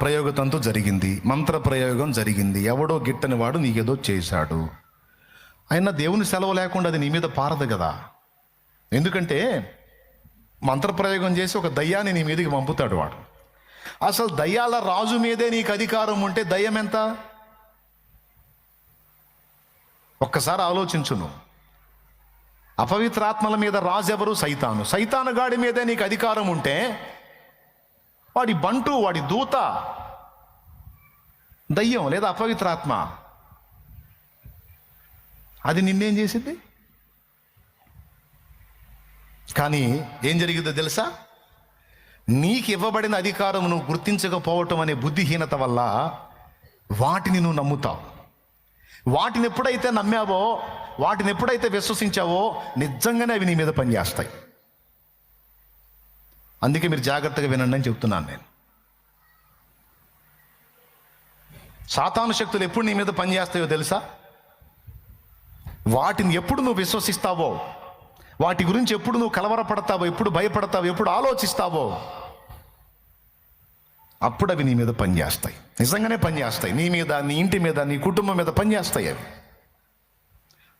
ప్రయోగతంతో జరిగింది. మంత్ర ప్రయోగం జరిగింది. ఎవడో గిట్టని వాడు నీకేదో చేశాడు. అయినా దేవుని సెలవు లేకుండా అది నీ మీద పారదు కదా. ఎందుకంటే మంత్రప్రయోగం చేసి ఒక దయ్యాన్ని నీ మీదకి పంపుతాడు వాడు. అసలు దయ్యాల రాజు మీదే నీకు అధికారం ఉంటే దయ్యం ఎంత? ఒక్కసారి ఆలోచించును. అపవిత్రాత్మల మీద రాజు ఎవరు సైతాను? సైతాను గాడి మీదే నీకు అధికారం ఉంటే వాడి బంటు వాడి దూత. దయ్యం లేదా అపవిత్రాత్మ. అది నిన్నేం చేసింది? కానీ ఏం జరిగిందో తెలుసా? నీకు ఇవ్వబడిన అధికారం నువ్వు గుర్తించకపోవటం అనే బుద్ధిహీనత వల్ల వాటిని నువ్వు నమ్ముతావు. వాటిని ఎప్పుడైతే నమ్మావో వాటిని ఎప్పుడైతే విశ్వసించావో నిజంగానే అవి నీ మీద పనిచేస్తాయి. అందుకే మీరు జాగ్రత్తగా వినండి అని చెప్తున్నాను నేను. సాతాను శక్తులు ఎప్పుడు నీ మీద పనిచేస్తాయో తెలుసా? వాటిని ఎప్పుడు నువ్వు విశ్వసిస్తావో వాటి గురించి ఎప్పుడు నువ్వు కలవరపడతావో ఎప్పుడు భయపడతావో ఎప్పుడు ఆలోచిస్తావో అప్పుడు అవి నీ మీద పనిచేస్తాయి నిజంగానే పనిచేస్తాయి నీ మీద నీ ఇంటి మీద నీ కుటుంబం మీద పనిచేస్తాయి అవి.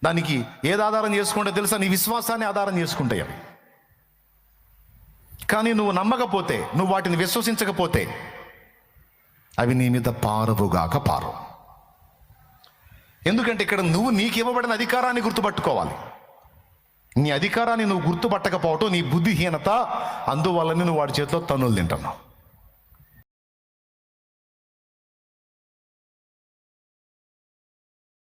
దానికి ఏది ఆధారం చేసుకుంటే తెలుసా? నీ విశ్వాసాన్ని ఆధారం చేసుకుంటాయి అవి. కానీ నువ్వు నమ్మకపోతే నువ్వు వాటిని విశ్వసించకపోతే అవి నీ మీద పారవుగాక పారు. ఎందుకంటే ఇక్కడ నువ్వు నీకు ఇవ్వబడిన అధికారాన్ని గుర్తుపట్టుకోవాలి. నీ అధికారాన్ని నువ్వు గుర్తుపట్టకపోవటం నీ బుద్ధిహీనత అందువల్లనే నువ్వు వాడి చేతిలో తన్నులు తింటున్నావు.